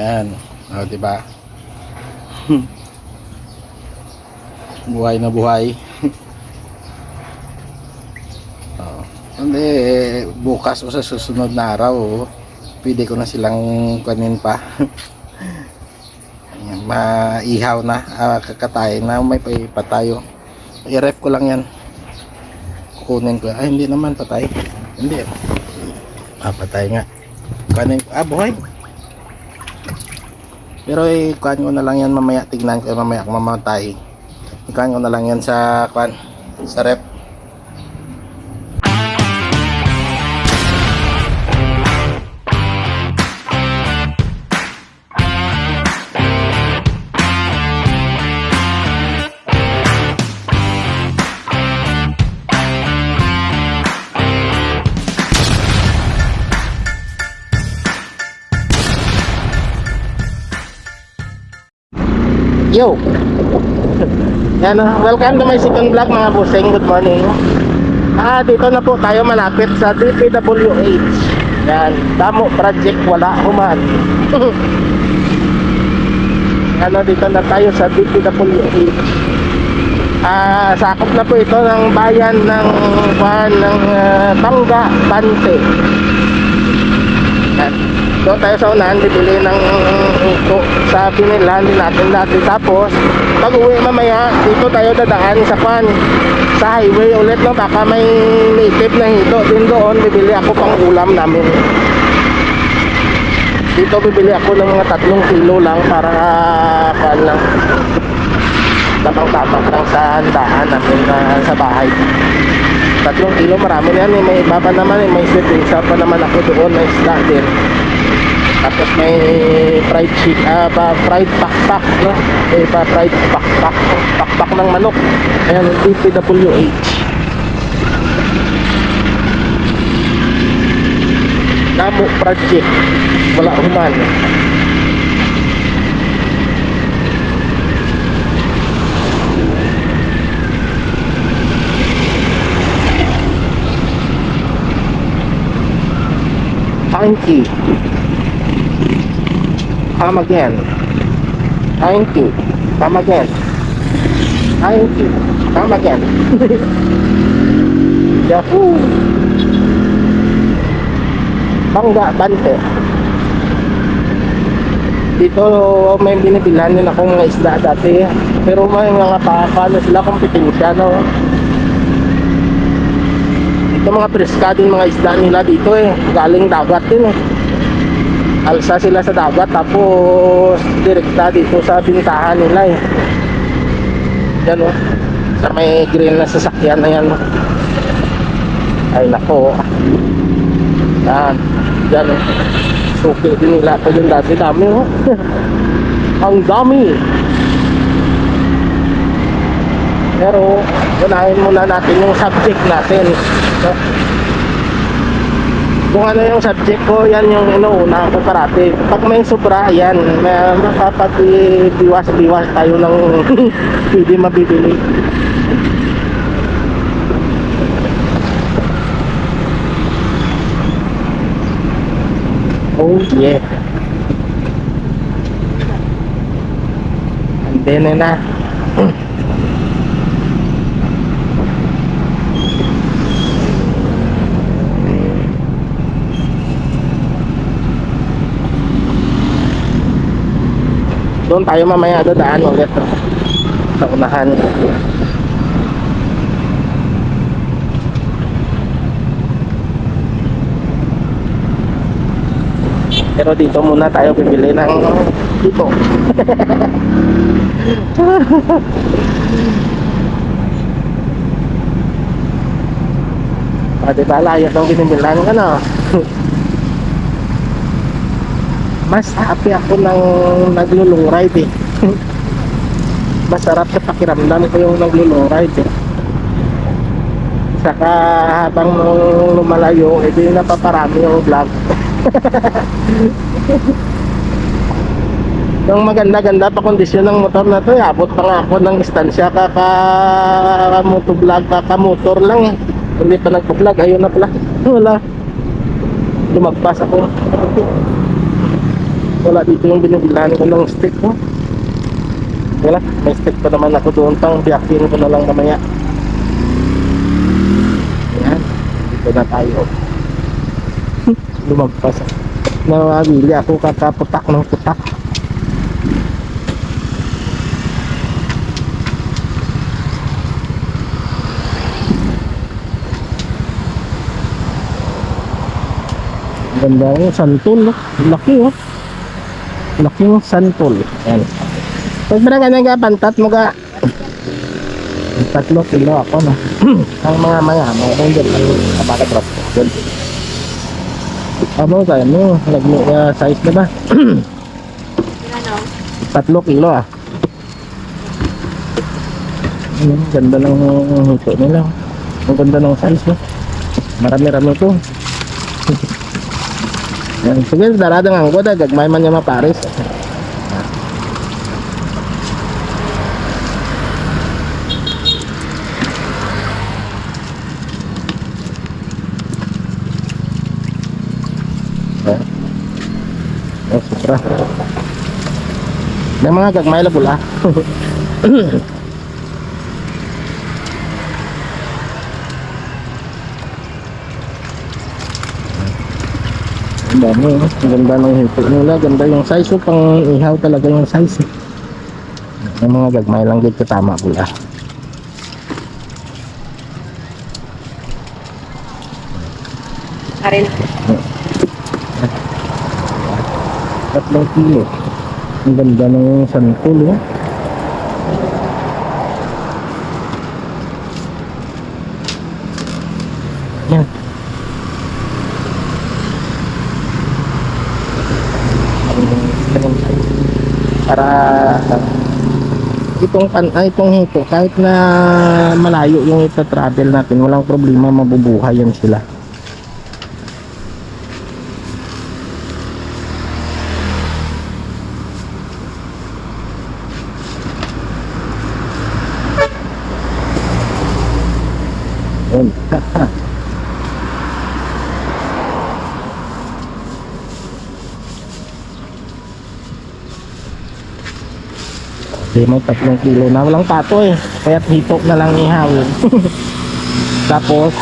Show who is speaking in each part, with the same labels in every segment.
Speaker 1: Ayan. O, di ba? buhay na buhay. oh. Hindi, bukas o sa susunod na araw, oh, pwede ko na silang kanin pa. Maihaw na, ah, kakatay na, may pa tayo. I-ref ko lang yan. Kukunin ko. Ay, hindi naman patay. Hindi. Ah, patay nga. Kanin. Ah, buhay. Pero eh, kuhan ko na lang yan mamaya. Tignan ko mamaya kung mamatay. Kuhan ko na lang yan sa, kuhan, sa rep. Yo! Yan, uh, welcome to my second vlog mga busing. Good morning. Ah, dito na po tayo malapit sa DPWH. Yan, Damo Project Wala Human. ano, dito na tayo sa DPWH. Ah, sakop na po ito ng bayan ng kuan ng uh, Bangga Bante. Doon tayo sa unahan, bibili ng uko sa binilan din natin dati. Tapos, pag uwi mamaya, dito tayo dadaan sa pan. Sa highway ulit no, baka may native na hito din doon. Bibili ako pang ulam namin. Dito bibili ako ng mga tatlong kilo lang para pan lang. Tapang-tapang lang sa handaan namin na sa bahay. Tatlong kilo, marami na yan eh. May iba pa naman eh. May sweet pa naman ako doon. May isda din. Tapos may fried chick, ah, pa, fried pakpak, no? May pa fried pakpak, pakpak ng manok. Ayan, DPWH. Namo Project. Wala human. Thank you. Come again. Thank you. Come again. Thank you. Come again. Yahoo! Bangga, Bante. Dito may binibilhan din akong mga isda dati. Pero may mga pa, paano sila kompetensya, no? Ito mga preska din mga isda nila dito eh. Galing dagat din eh alsa sila sa dagat tapos direkta dito sa bintahan nila eh. Yan o sa may green na sasakyan na yan oh. ay nako. Yan. Yan o suki din nila ito yung dati dami o ang dami. Pero unahin muna natin yung subject natin. no? Kung ano yung subject ko, yan yung inuuna ko parati. Pag may sobra, yan, may makapag-biwas-biwas tayo ng pwede mabibili. Oh yeah. And then na. Doon tayo mamaya dadaan ulit sa unahan. Pero dito muna tayo bibili ng dito. ah, di ba layas ang binibilan ka na? Mas happy ako ng naglulong ride eh. Masarap sa pakiramdam ko yung naglulong ride eh. Saka habang lumalayo, edi napaparami yung vlog. yung maganda-ganda pa kondisyon ng motor na to, eh. abot pa nga ako ng istansya kaka motovlog, kaka motor lang eh. Hindi pa nagpa-vlog, ayun na pala. Wala. Lumagpas ako. Wala dito yung binibilahan ko ng stick no? Wala, may stick pa naman ako doon pang biyakin ko na lang mamaya. Ayan, dito na tayo. Lumagpas. Nawabili ako kakaputak ng putak. Ganda yung santol, no? Laki, oh. Laki yung santol. Ayan. Pag ba nga pantat mo ga? Tatlo kilo ako, no? Ang mga mga mga dyan, ang kapakat rap ko. Dyan. Ano tayo? Lagmi uh, size na ba? Tatlo kilo, ah. Ganda ng hito nila. Ang ganda ng size, no? Marami-rami ito. Sige, daradang ang goda, gagmay man niya maparis. Eh. Oh, supra. May mga gagmay la pula. Ang dami, no? Ang ganda ng hipot nila. Ganda yung size. So, pang ihaw talaga yung size. Eh. Yung mga gagmay lang dito tama pula.
Speaker 2: Arin.
Speaker 1: Tatlong kilo. Ang ganda ng santol, oh. Yan. Para itong pan ay itong hito kahit na malayo yung ita travel natin walang problema mabubuhay yan sila Yun. Hindi may tatlong kilo na walang pato eh. Kaya hipok na lang ihawin. Tapos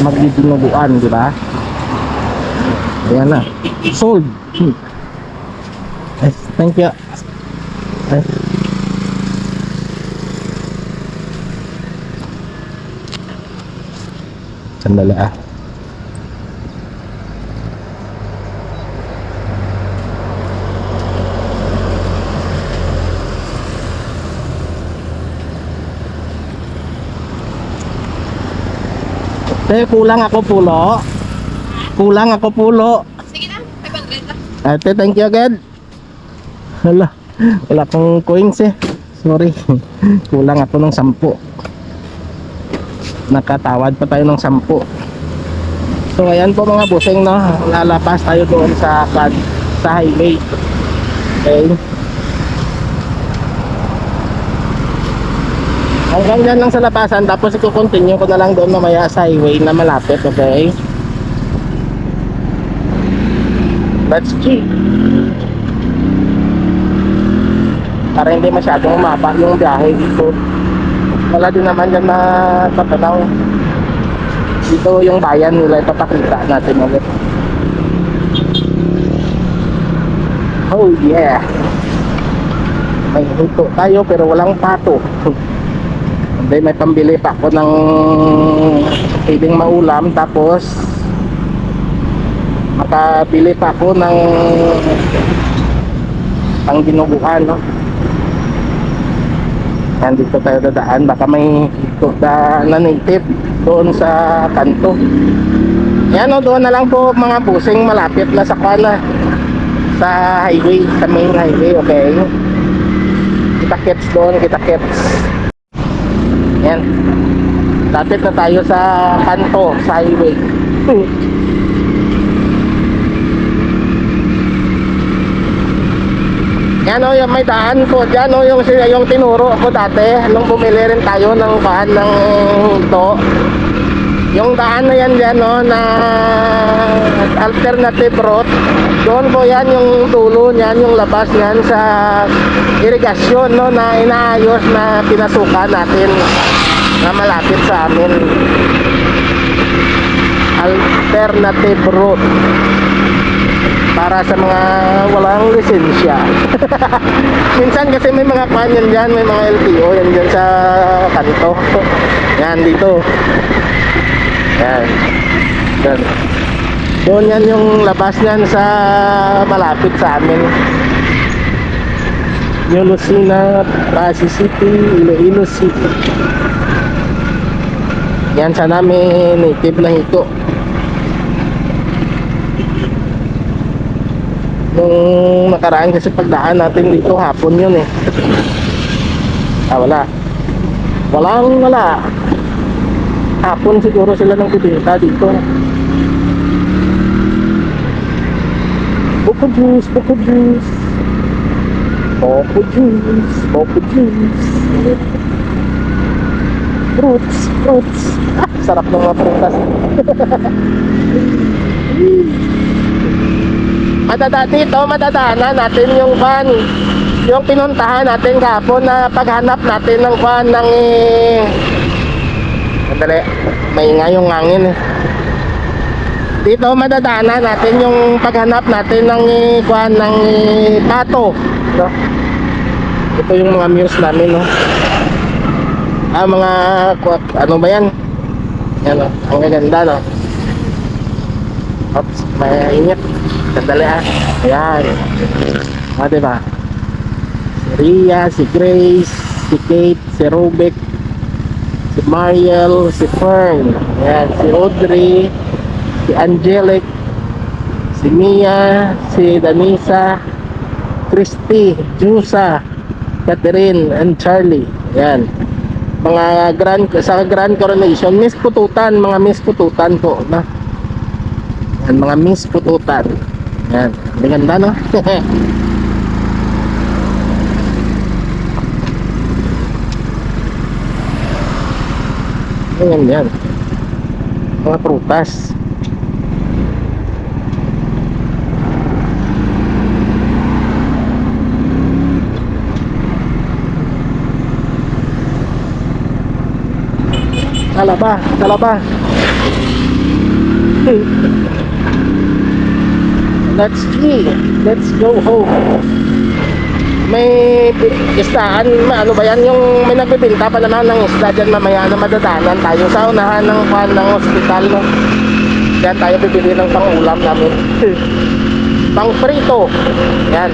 Speaker 1: magdidinuguan, di ba? Ayan na. Sold. Hmm. Yes, thank you. Ay. Sandali ah. Te, kulang ako pulo. Kulang ako pulo.
Speaker 2: Sige na, 500 lang.
Speaker 1: Ate, thank you again. Hala, wala akong coins eh. Sorry. Kulang ako ng sampu. Nakatawad pa tayo ng sampu. So ayan po mga busing no. Lalapas tayo doon sa sa highway. Okay. Hanggang dyan lang sa lapasan tapos i-continue ko na lang doon mamaya sa highway na malapit, okay? Let's check. para hindi masyadong umaba yung biyahe dito. Wala din naman yan na tatanaw dito yung bayan nila ipapakita natin ulit. Oh yeah. May hito tayo pero walang pato hindi may pambili pa ako ng pwedeng maulam tapos makabili pa ako ng pang ginuguan no? Yan dito tayo dadaan. Baka may da na native doon sa kanto. Yan o doon na lang po mga busing malapit na sa kana sa highway sa main highway okay? Kita kits doon kita kits yan lapit na tayo sa kanto sa highway Yan o, yung may daan po. Yan o, yung, yung tinuro ko dati. Nung bumili rin tayo ng bahan ng ito. Yung daan na yan dyan, no, na alternative route, doon po yan yung dulo niyan, yung labas niyan sa irigasyon, no, na inaayos na pinasukan natin na malapit sa amin. Alternative route para sa mga walang lisensya. Minsan kasi may mga kwan yan dyan, may mga LTO yan dyan sa kanto. Yan dito. Yan. Yan. Doon yan yung labas niyan sa malapit sa amin. Lucina, Pasig City, Iloilo City. Yan sa namin native na hito. Nung nakaraan kasi pagdaan natin dito hapon yun eh. Ah, wala. Walang wala. Hapon siguro sila nang bibinta dito. Boko juice, boko juice. Boko juice, boko juice. Fruits, fruits. Sarap ng mga prutas. Madada dito, madadaanan natin yung van. Yung pinuntahan natin kahapon na paghanap natin ng van ng eh, Sandali, maingay yung hangin eh. Dito madadaanan natin yung paghanap natin ng eh, kuhan ng eh, pato. No? Ito yung mga muse namin, no? Ah, mga, ano ba yan? Yan, no? Ang gaganda, no? Oops, mainit. Sandali, ah. Ayan. Ah, diba? Si Ria, si Grace, si Kate, si Rubik, si Mariel, si Fern, yan, si Audrey, si Angelic, si Mia, si Danisa, Christy, Jusa, Catherine, and Charlie. Yan. Mga grand sa grand coronation, Miss Pututan, mga Miss Pututan po, na. Yan, mga Miss Pututan. Yan. Ang ganda, no? Ayan yan. Mga prutas. Talaba, talaba. Let's see. Let's go home. May istaan, ano ba yan, yung may nagbibinta pa naman ng isda dyan mamaya na madadanan tayo sa unahan ng pan ng hospital, no? Diyan tayo bibili ng pangulam namin. Pang prito. Yan.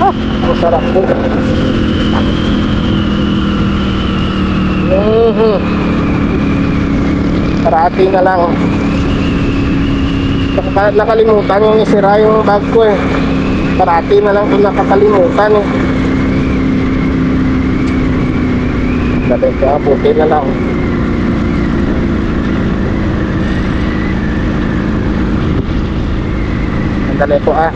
Speaker 1: Ah, ang sarap po. Mhm. Parati na lang. Naka- Nakalimutan yung isira yung bag ko eh. Parati na lang kung nakakalimutan eh. Dati kaya puti na lang. Sandali po. Ah.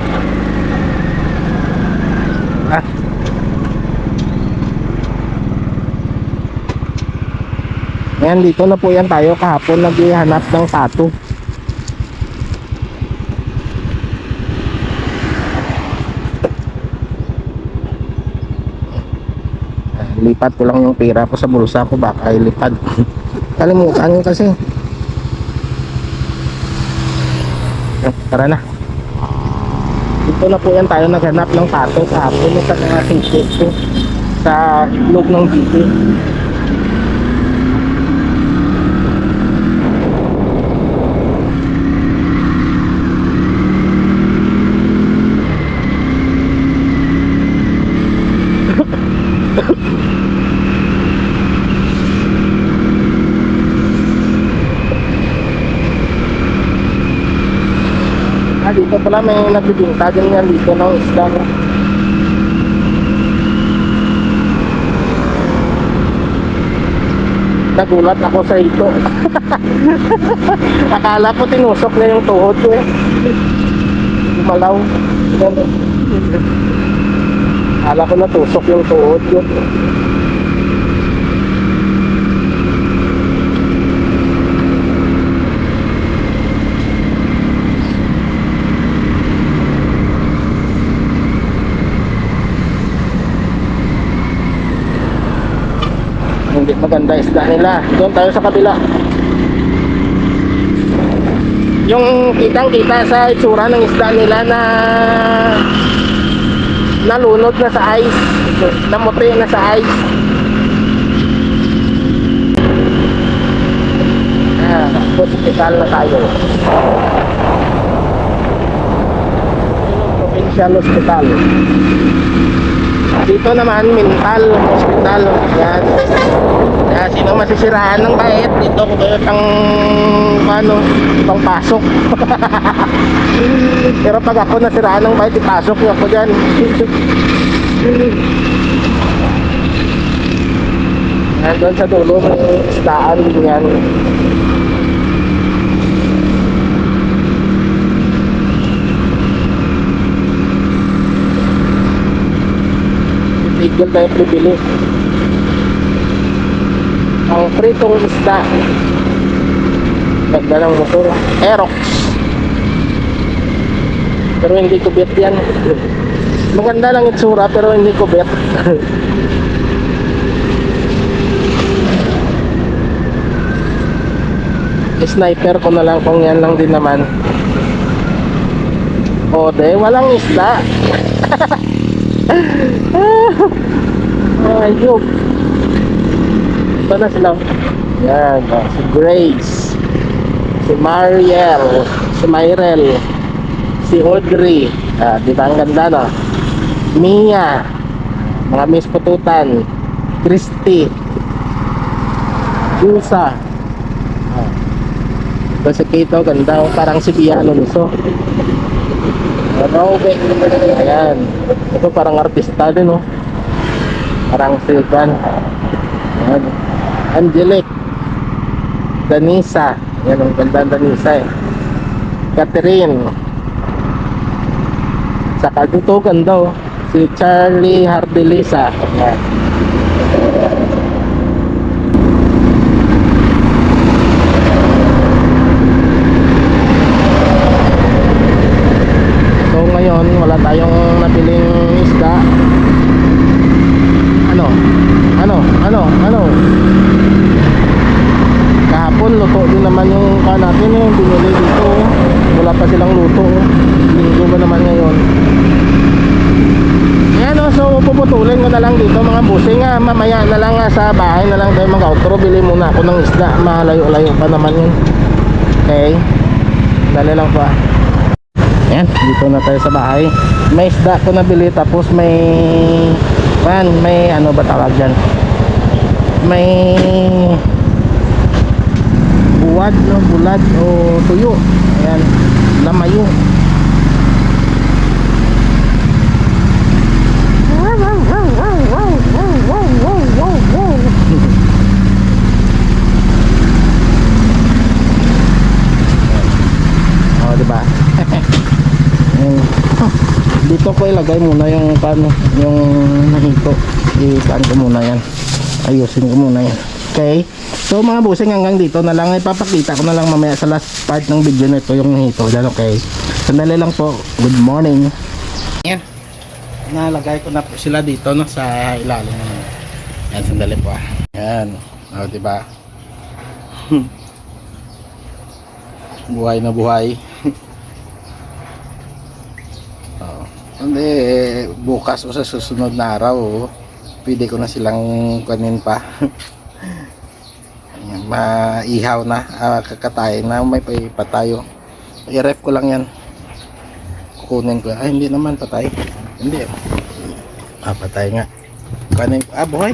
Speaker 1: Ngayon dito na po yan tayo. Kahapon naghihanap ng pato. lipat ko lang yung pera ko sa bulsa ko. Baka ilipad. Kalimutan ko kasi. Tara na. Dito na po yan tayo. Naghanap ng pato sa hapon sa mga ticket ko. Sa itlog ng dito dito pala may nagbibinta din yan dito ng isda. No? Nagulat ako sa ito. Akala ko tinusok na yung tuhod ko eh. Gumalaw. Akala ko natusok yung tuhod ko. Maganda isda nila. Doon tayo sa kabila. Yung kitang kita sa itsura ng isda nila na nalunod na sa ice, namuti na sa ice. Ah, hospital na tayo. Provincial Hospital. Dito naman, mental hospital. Yan. Kaya sino masisiraan ng bait, dito ko kayo pang ano, pang pasok. Pero pag ako nasiraan ng bait, ipasok ko ako dyan. Yan, doon sa dulo, may isdaan yan. Tigil tayo bibili. Pritong isda. Ganda ng motor. Aerox. Pero hindi ko bet yan. Maganda lang itsura pero hindi ko bet. Sniper ko na lang kung yan lang din naman. O de, walang isda. Ayok. Ito na sila. Yan. oh, Si Grace. Si Mariel. Si Myrel. Si Audrey. Ah, di ba ang ganda no? Mia. Mga Miss Pututan. Christy. Yusa. Ah. Ito si Kito. Ganda. oh, Parang si Bia Alonso. Robe. Ayan. Ito parang artista din, oh. Parang si Van. Ayan. Angelic. Danisa. Yan ang ganda ng Danisa eh. Catherine. Saka dito ganda oh. Si Charlie Hardelisa. Ayan. So ngayon wala tayong nabiling isda. Ano? Ano? Ano? Ano? Kahapon luto din naman yung ka binili dito. oh. Wala pa silang luto. oh. Linggo ba naman ngayon? Yan o, so puputulin ko na lang dito mga busing nga. Mamaya na lang nga sa bahay na lang tayo mag outro. Bili muna ako ng isda. Malayo-layo pa naman yun. Okay. Dali lang pa. Ayan, dito na tayo sa bahay. May isda ko nabili tapos may man, may ano ba tawag dyan? May buwad, no? bulad o tuyo. Ayan, lamayo. oh, di ba? Ayan. Dito ko ilagay muna yung paano, yung nahito. I-kan ko muna yan. Ayusin ko muna yan. Okay? So mga busing hanggang dito na lang ipapakita ko na lang mamaya sa last part ng video na ito yung nahito. Yan okay. Sandali lang po. Good morning. Yan. Nalagay ko na po sila dito no sa ilalim. Yan sandali po. ah. Yan. O, di ba? buhay na buhay. Oo. Hindi, bukas o sa susunod na araw, oh, pwede ko na silang kanin pa. Maihaw na, ah, kakatayin na, may pa tayo. I-ref ko lang yan. Kukunin ko. Ay, hindi naman patay. Hindi. Ah, patay nga. Kanin, ah, buhay.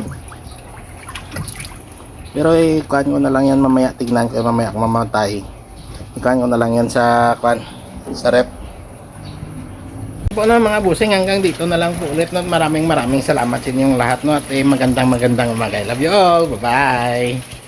Speaker 1: Pero eh, kuhan ko na lang yan mamaya. Tignan ko mamaya kung mamatay. Kuhan ko na lang yan sa, kuhan, sa ref po na mga busing hanggang dito na lang po ulit no? maraming maraming salamat sa inyong lahat no at eh, magandang magandang umaga love you all bye bye